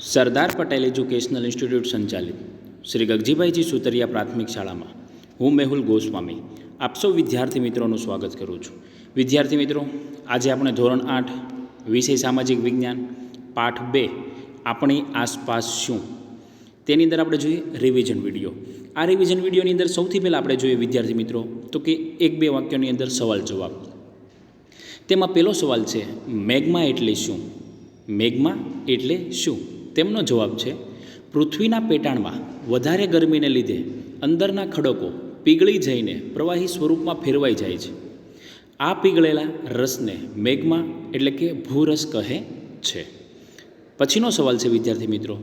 Sardar Patel educational institute સંચાલિત. શ્રી ગગજીભાઈજી સુતરિયા પ્રાથમિક શાળામાં. હું મેહુલ ગોસ્વામી. આપ સૌ વિદ્યાર્થી મિત્રોનું સ્વાગત કરું છું. વિદ્યાર્થી મિત્રો, આજે આપણે ધોરણ આઠ, વિષય સામાજિક વિજ્ઞાન, પાઠ બે, આપણી આસપાસ શું? તેની અંદર આપણે જોઈએ રિવિઝન વીડિયો આ રિવિઝન વિડીયોની અંદર સૌથી પહેલાં આપણે જોઈએ વિદ્યાર્થી મિત્રો, તો કે એક બે વાક્યોની અંદર સવાલ જવાબ. તેમાં પહેલો સવાલ છે, મેગ્મા એટલે શું? મેગ્મા એટલે શું? તેમનો જવાબ છે, પૃથ્વીના પેટાળમાં વધારે ગરમીને લીધે અંદરના ખડકો પીગળી જઈને પ્રવાહી સ્વરૂપમાં ફેરવાઈ જાય છે. આ પીગળેલા રસને મેઘમાં એટલે કે ભૂરસ કહે છે. પછીનો સવાલ છે, વિદ્યાર્થી મિત્રો,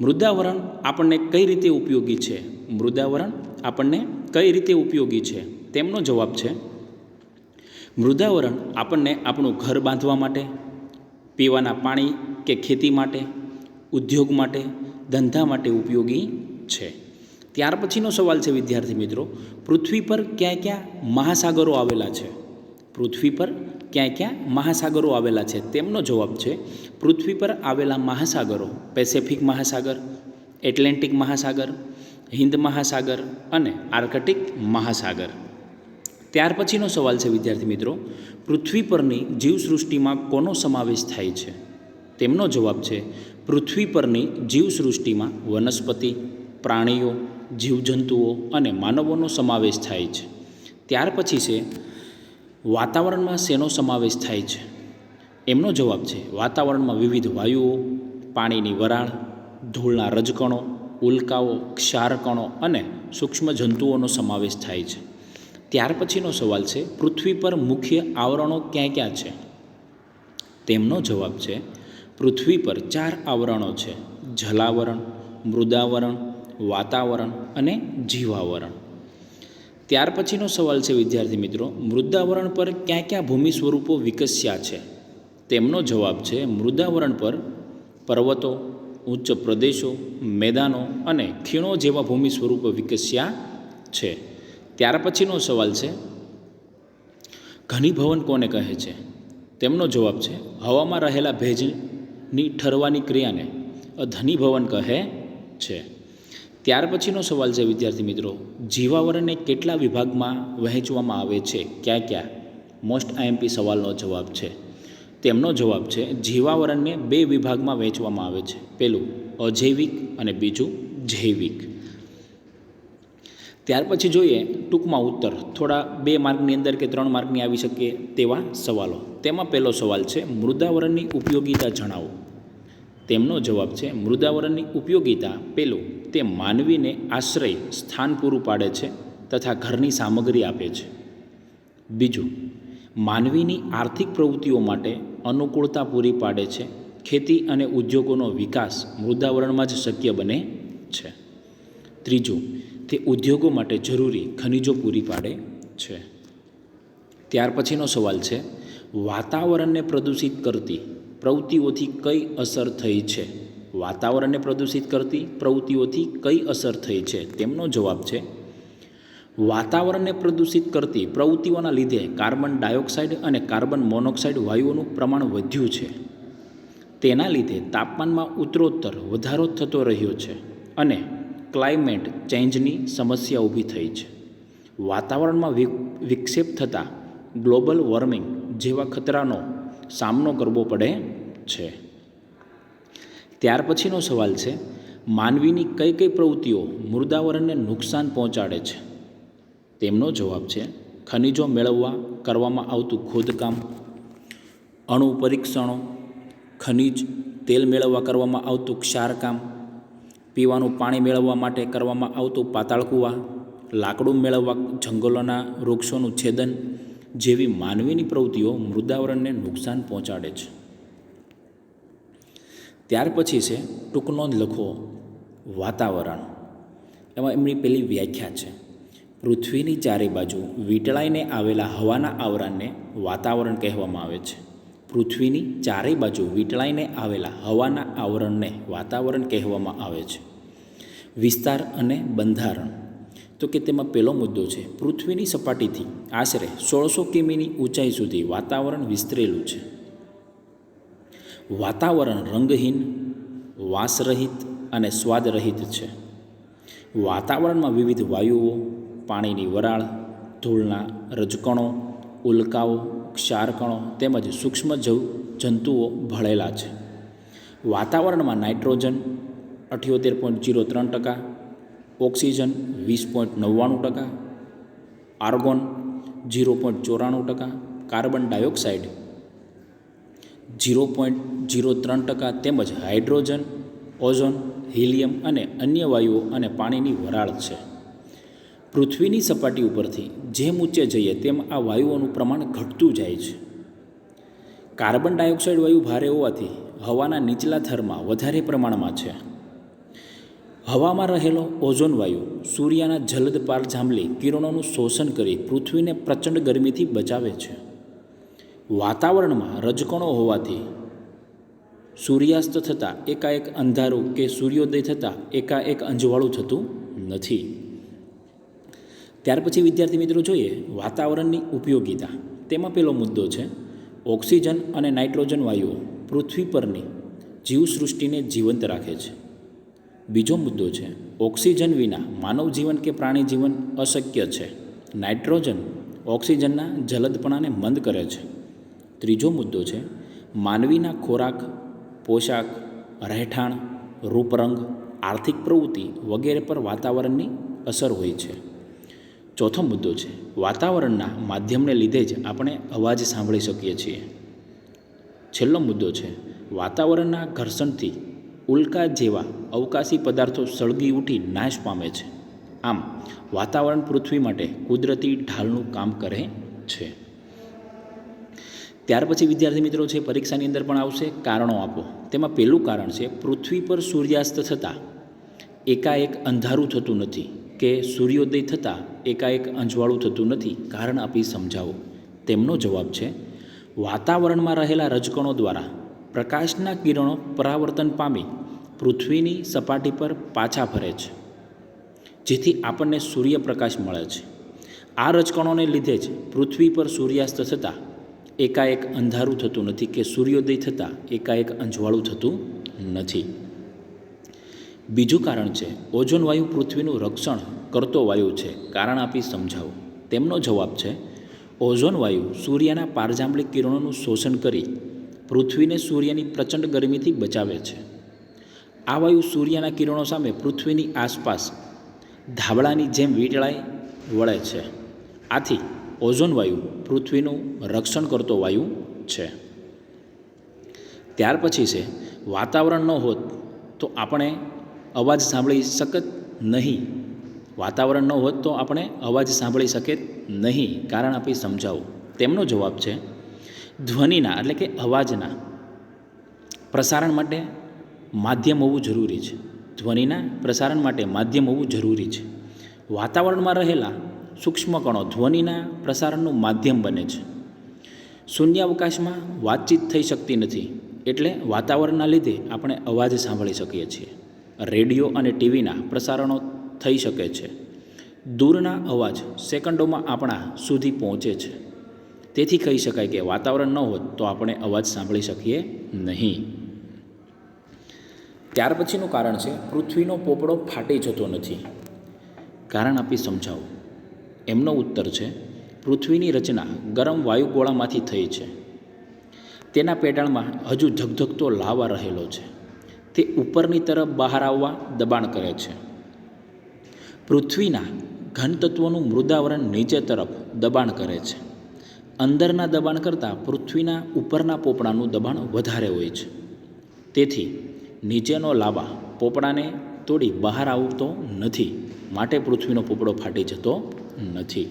મૃદાવરણ આપણને કઈ રીતે ઉપયોગી છે? મૃદાવરણ આપણને કઈ રીતે ઉપયોગી છે? તેમનો જવાબ છે, મૃદાવરણ આપણને આપણું ઘર બાંધવા માટે, પીવાના પાણી કે ખેતી માટે ઉદ્યોગ માટે, ધંધા માટે ઉપયોગી છે. ત્યાર પછીનો સવાલ છે, વિદ્યાર્થી મિત્રો, પૃથ્વી પર ક્યાં ક્યાં મહાસાગરો આવેલા છે? પૃથ્વી પર ક્યાં ક્યાં મહાસાગરો આવેલા છે? તેમનો જવાબ છે, પૃથ્વી પર આવેલા મહાસાગરો, પેસેફિક મહાસાગર, એટલેન્ટિક મહાસાગર, હિન્દ મહાસાગર અને આર્કટિક મહાસાગર. ત્યાર પછીનો સવાલ છે, વિદ્યાર્થી મિત્રો, પૃથ્વી પરની જીવસૃષ્ટિમાં કોનો સમાવેશ થાય છે? તેમનો જવાબ છે પૃથ્વી પરની જીવસૃષ્ટિમાં વનસ્પતિ, પ્રાણીઓ, જીવજંતુઓ અને માનવોનો સમાવેશ થાય છે. ત્યાર પછી છે, વાતાવરણમાં શેનો સમાવેશ થાય છે? એમનો જવાબ છે, વાતાવરણમાં વિવિધ વાયુઓ, પાણીની વરાળ, ધૂળના રજકણો, ઉલ્કાઓ, ક્ષારકણો અને સૂક્ષ્મ જંતુઓનો સમાવેશ થાય છે. ત્યાર પછીનો સવાલ છે, પૃથ્વી પર મુખ્ય આવરણો ક્યાં ક્યાં છે? તેમનો જવાબ છે પૃથ્વી પર ચાર આવરણો છે. જલાવરણ, મૃદાવરણ, વાતાવરણ અને જીવાવરણ. ત્યાર પછીનો સવાલ છે, વિદ્યાર્થી મિત્રો. મૃદાવરણ પર ક્યાં ક્યાં ભૂમિ સ્વરૂપો વિકસ્યા છે? તેમનો જવાબ છે, મૃદાવરણ પર પર્વતો, ઉચ્ચ પ્રદેશો, મેદાનો અને ખીણો જેવા ભૂમિ સ્વરૂપો વિકસ્યા છે. ત્યાર પછીનો સવાલ છે, ઘનીભવન કોને કહે છે? તેમનો જવાબ છે, હવામાં રહેલા ભેજની ઠરવાની ક્રિયાને અધનીભવન કહે છે. ત્યાર પછીનો સવાલ છે, વિદ્યાર્થી મિત્રો. જીવાવરણને કેટલા વિભાગમાં વહેંચવામાં આવે છે? ક્યાં ક્યાં? મોસ્ટ આઈએમપી સવાલનો જવાબ છે. તેમનો જવાબ છે, જીવાવરણને બે વિભાગમાં વહેંચવામાં આવે છે. પહેલું અજૈવિક અને બીજું જૈવિક. ત્યાર પછી જોઈએ ટૂંકમાં ઉત્તર. થોડા બે માર્કની અંદર કે ત્રણ માર્કની આવી શકે તેવા સવાલો. તેમાં પહેલો સવાલ છે, મૃદાવરણની ઉપયોગિતા જણાવો. તેમનો જવાબ છે, મૃદાવરણની ઉપયોગિતા પહેલું તે માનવીને આશ્રય, સ્થાન પૂરું પાડે છે તથા ઘરની સામગ્રી આપે છે. બીજું, માનવીની આર્થિક પ્રવૃત્તિઓ માટે અનુકૂળતા પૂરી પાડે છે, ખેતી અને ઉદ્યોગોનો વિકાસ મૃદાવરણમાં જ શક્ય બને છે. ત્રીજું તે ઉદ્યોગો માટે જરૂરી ખનિજો પૂરી પાડે છે. ત્યાર પછીનો સવાલ છે, વાતાવરણને પ્રદૂષિત કરતી પ્રવૃત્તિઓથી કઈ અસર થઈ છે? વાતાવરણને પ્રદૂષિત કરતી પ્રવૃત્તિઓથી કઈ અસર થઈ છે? તેમનો જવાબ છે, વાતાવરણને પ્રદૂષિત કરતી પ્રવૃત્તિઓના લીધે કાર્બન ડાયોક્સાઇડ અને કાર્બન મોનોક્સાઇડ વાયુઓનું પ્રમાણ વધ્યું છે. તેના લીધે તાપમાનમાં ઉત્તરોત્તર વધારો થતો રહ્યો છે અને ક્લાઇમેટ ચેન્જની સમસ્યા ઊભી થઈ છે. વાતાવરણમાં વિક્ષેપ થતાં ગ્લોબલ વોર્મિંગ જેવા ખતરાનો સામનો કરવો પડે છે. ત્યાર પછીનો સવાલ છે, માનવીની કઈ કઈ પ્રવૃત્તિઓ મૃદાવરણને નુકસાન પહોંચાડે છે? તેમનો જવાબ છે, ખનિજો મેળવવા કરવામાં આવતું ખોદકામ, અણુ પરીક્ષણો, ખનિજ તેલ મેળવવા કરવામાં આવતું ક્ષારકામ પીવાનું પાણી મેળવવા માટે કરવામાં આવતું પાતાળ કૂવા, લાકડું મેળવવા જંગલોના વૃક્ષોનું છેદન જેવી માનવીની પ્રવૃત્તિઓ મૃદાવરણને નુકસાન પહોંચાડે છે. ત્યાર પછી છે ટૂંકનો લખો વાતાવરણ. એમાં એમની પેલી વ્યાખ્યા છે. પૃથ્વીની ચારે બાજુ વીંટળાઈને આવેલા હવાના આવરણને વાતાવરણ કહેવામાં આવે છે. પૃથ્વીની ચારેય બાજુ વીંટળાઈને આવેલા હવાના આવરણને વાતાવરણ કહેવામાં આવે છે. વિસ્તાર અને બંધારણ. તો કે તેમાં પહેલો મુદ્દો છે, પૃથ્વીની સપાટીથી આશરે સોળસો કિમીની ઊંચાઈ સુધી વાતાવરણ વિસ્તરેલું છે. વાતાવરણ રંગહીન, વાસરહિત અને સ્વાદરહિત છે. વાતાવરણમાં વિવિધ વાયુઓ, પાણીની વરાળ, ધૂળના રજકણો, ઉલ્કાઓ ક્ષારકણો તેમજ સૂક્ષ્મ જંતુઓ ભળેલા છે. વાતાવરણમાં નાઇટ્રોજન અઠ્યોતેર પોઈન્ટ જીરો ત્રણ ટકા, ઓક્સિજન વીસ પોઈન્ટ નવ્વાણું ટકા, આર્ગોન જીરો પોઈન્ટ ચોરાણું ટકા, carbon dioxide zero point zero ત્રણ ટકા તેમજ હાઇડ્રોજન, ઓઝોન, હિલિયમ અને અન્ય વાયુઓ અને પાણીની વરાળ છે. પૃથ્વીની સપાટી ઉપરથી જેમ ઊંચે જઈએ તેમ આ વાયુઓનું પ્રમાણ ઘટતું જાય છે. કાર્બન ડાયોક્સાઇડ વાયુ ભારે હોવાથી હવાના નીચલા થરમાં વધારે પ્રમાણમાં છે. હવામાં રહેલો ઓઝોન વાયુ સૂર્યના જલદ પાર જાંબલી કિરણોનું શોષણ કરી પૃથ્વીને પ્રચંડ ગરમીથી બચાવે છે. વાતાવરણમાં રજકણો હોવાથી સૂર્યાસ્ત થતાં એકાએક અંધારું કે સૂર્યોદય થતાં એકાએક અંજવાળું થતું નથી. ત્યાર પછી વિદ્યાર્થી મિત્રો જોઈએ વાતાવરણની ઉપયોગિતા. તેમાં પેલો મુદ્દો છે, ઓક્સિજન અને નાઇટ્રોજન વાયુઓ પૃથ્વી પરની જીવસૃષ્ટિને જીવંત રાખે છે. બીજો મુદ્દો છે, ઓક્સિજન વિના માનવ જીવન કે પ્રાણી જીવન અશક્ય છે. નાઇટ્રોજન ઓક્સિજનના જલદપણાને મંદ કરે છે. ત્રીજો મુદ્દો છે, માનવીના ખોરાક, પોશાક, રહેઠાણ, રૂપરંગ, આર્થિક પ્રવૃત્તિ વગેરે પર વાતાવરણની અસર હોય છે. ચોથો મુદ્દો છે. વાતાવરણના માધ્યમને લીધે જ આપણે અવાજ સાંભળી શકીએ છીએ. છેલ્લો મુદ્દો છે. વાતાવરણના ઘર્ષણથી ઉલ્કા જેવા અવકાશી પદાર્થો સળગી ઉઠી નાશ પામે છે. આમ, વાતાવરણ પૃથ્વી માટે કુદરતી ઢાલનું કામ કરે છે. ત્યાર પછી વિદ્યાર્થી મિત્રો છે, પરીક્ષાની અંદર પણ આવશે કારણો આપો. તેમાં પહેલું કારણ છે, પૃથ્વી પર સૂર્યાસ્ત થતાં એકાએક અંધારું થતું નથી. કે સૂર્યોદય થતાં એકાએક અંજવાળું થતું નથી કારણ આપી સમજાવો. તેમનો જવાબ છે, વાતાવરણમાં રહેલા રજકણો દ્વારા પ્રકાશના કિરણો પરાવર્તન પામી પૃથ્વીની સપાટી પર પાછા ફરે છે, જેથી આપણને સૂર્યપ્રકાશ મળે છે. આ રજકણોને લીધે જ પૃથ્વી પર સૂર્યાસ્ત થતાં એકાએક અંધારું થતું નથી કે સૂર્યોદય થતાં એકાએક અંજવાળું થતું નથી. બીજું કારણ છે, ઓઝોન વાયુ પૃથ્વીનું રક્ષણ કરતો વાયુ છે, કારણ આપી સમજાવો. તેમનો જવાબ છે, ઓઝોન વાયુ સૂર્યના પારજાંબળી કિરણોનું શોષણ કરી પૃથ્વીને સૂર્યની પ્રચંડ ગરમીથી બચાવે છે. આ વાયુ સૂર્યના કિરણો સામે પૃથ્વીની આસપાસ ધાબળાની જેમ વીંટળાઈ વળે છે. આથી ઓઝોન વાયુ પૃથ્વીનું રક્ષણ કરતો વાયુ છે. ત્યાર પછી છે, વાતાવરણ ન હોત તો આપણે અવાજ સાંભળી શકત નહીં. વાતાવરણ ન હોત તો આપણે અવાજ સાંભળી શકે નહીં, કારણ આપી સમજાવો. તેમનો જવાબ છે, ધ્વનિના એટલે કે અવાજના પ્રસારણ માટે માધ્યમ હોવું જરૂરી છે. ધ્વનિના પ્રસારણ માટે માધ્યમ હોવું જરૂરી છે. વાતાવરણમાં રહેલા સૂક્ષ્મ કણો ધ્વનિના પ્રસારણનું માધ્યમ બને છે. શૂન્યાવકાશમાં વાતચીત થઈ શકતી નથી, એટલે વાતાવરણના લીધે આપણે અવાજ સાંભળી શકીએ છીએ. રેડિયો અને ટીવીના પ્રસારણો થઈ શકે છે. દૂરના અવાજ સેકન્ડોમાં આપણા સુધી પહોંચે છે. તેથી કહી શકાય કે વાતાવરણ ન હોત તો આપણે અવાજ સાંભળી શકીએ નહીં. ત્યાર પછીનું કારણ છે, પૃથ્વીનો પોપડો ફાટી જતો નથી. કારણ આપી સમજાવો. એમનો ઉત્તર છે, પૃથ્વીની રચના ગરમ વાયુગોળામાંથી થઈ છે. તેના પેટાળમાં હજુ ધગધગતો લાવા રહેલો છે. તે ઉપરની તરફ બહાર આવવા દબાણ કરે છે. પૃથ્વીના ઘનતત્વોનું મૃદાવરણ નીચે તરફ દબાણ કરે છે. અંદરના દબાણ કરતાં પૃથ્વીના ઉપરના પોપડાનું દબાણ વધારે હોય છે. તેથી નીચેનો લાવા પોપડાને તોડી બહાર આવતો નથી, માટે પૃથ્વીનો પોપડો ફાટી જતો નથી.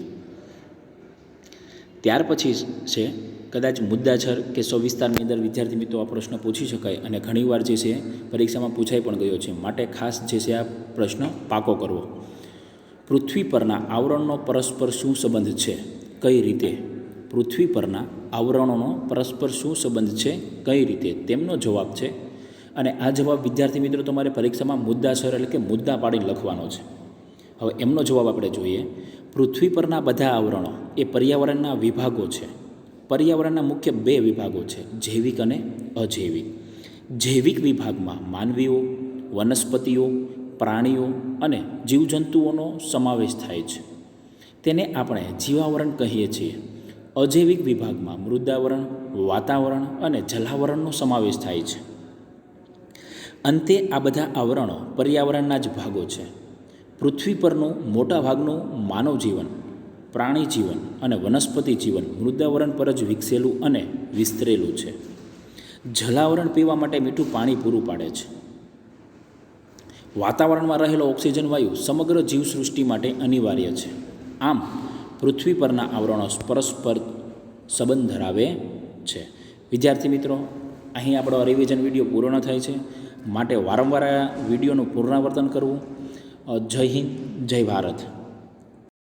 ત્યાર પછી છે કદાચ મુદ્દાછર કે સવિસ્તારની અંદર વિદ્યાર્થી મિત્રો આ પ્રશ્ન પૂછી શકાય અને ઘણીવાર જે છે પરીક્ષામાં પૂછાઈ પણ ગયો છે. માટે ખાસ જે છે આ પ્રશ્ન પાકો કરવો. પૃથ્વી પરના આવરણનો પરસ્પર શું સંબંધ છે? કઈ રીતે? પૃથ્વી પરના આવરણોનો પરસ્પર શું સંબંધ છે? કઈ રીતે? તેમનો જવાબ છે. અને આ જવાબ વિદ્યાર્થી મિત્રો તમારે પરીક્ષામાં મુદ્દાસર એટલે કે મુદ્દા પાડીને લખવાનો છે. હવે એમનો જવાબ આપણે જોઈએ. પૃથ્વી પરના બધા આવરણો એ પર્યાવરણના વિભાગો છે. પર્યાવરણના મુખ્ય બે વિભાગો છે, જૈવિક અને અજૈવિક. જૈવિક વિભાગમાં માનવીઓ, વનસ્પતિઓ, પ્રાણીઓ અને જીવજંતુઓનો સમાવેશ થાય છે. તેને આપણે જીવાવરણ કહીએ છીએ. અજૈવિક વિભાગમાં મૃદાવરણ, વાતાવરણ અને જલાવરણનો સમાવેશ થાય છે. અંતે આ બધા આવરણો પર્યાવરણના જ ભાગો છે. પૃથ્વી પરનું મોટાભાગનું માનવ જીવન પ્રાણી જીવન અને વનસ્પતિ જીવન મૃદાવરણ પર જ વિકસેલું અને વિસ્તરેલું છે. જલાવરણ પીવા માટે મીઠું પાણી પૂરું પાડે છે. વાતાવરણમાં રહેલો ઓક્સિજન વાયુ સમગ્ર જીવસૃષ્ટિ માટે અનિવાર્ય છે. આમ, પૃથ્વી પરના આવરણો પરસ્પર સંબંધ ધરાવે છે. વિદ્યાર્થી મિત્રો, અહીં આપણો રિવિઝન વીડિયો પૂર્ણ થાય છે. માટે વારંવાર આ વિડીયોનું પુનરાવર્તન કરવું. જય હિન્દ, જય ભારત.